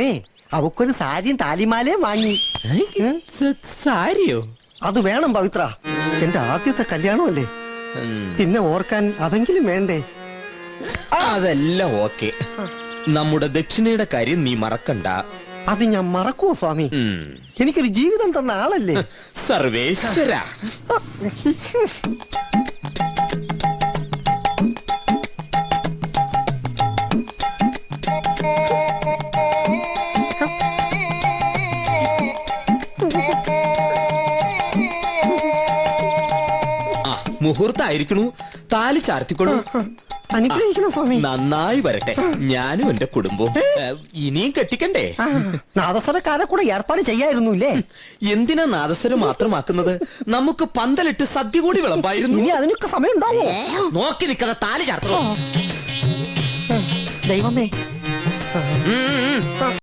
ഏ അവക്കൊരു സാരിയും താലിമാലയും വാങ്ങി? സാരിയോ? അത് വേണം പവിത്ര. എന്റെ ആദ്യത്തെ കല്യാണമല്ലേ? പിന്നെ ഓർക്കാൻ അതെങ്കിലും വേണ്ടേ? അതെല്ലാം ഓക്കെ. നമ്മുടെ ദക്ഷിണയുടെ കാര്യം നീ മറക്കണ്ട. അത് ഞാൻ മറക്കുവോ സ്വാമി? എനിക്കൊരു ജീവിതം തന്ന ആളല്ലേ? സർവേശ്വര. ആ മുഹൂർത്തായിരിക്കണു. താലി ചാർത്തിക്കൊള്ളു അനുഗ്രഹിക്കണം സ്വാമി. നന്നായി വരട്ടെ. ഞാനും എന്റെ കുടുംബവും. ഏ, ഇനിയും കെട്ടിക്കണ്ടേ? നാദസ്വരക്കാരെ കൂടെ ഏർപ്പാട് ചെയ്യായിരുന്നു ഇല്ലേ എന്തിനാ നാദസ്വരം മാത്രമാക്കുന്നത്? നമുക്ക് പന്തലിട്ട് സദ്യ കൂടി വിളമ്പായിരുന്നു. ഇനി അതിനൊക്കെ സമയം ഉണ്ടാവോ നോക്കി നിൽക്കാതെ താലി ചാർത്തോ. ദൈവമേ. ഉം, ഉം.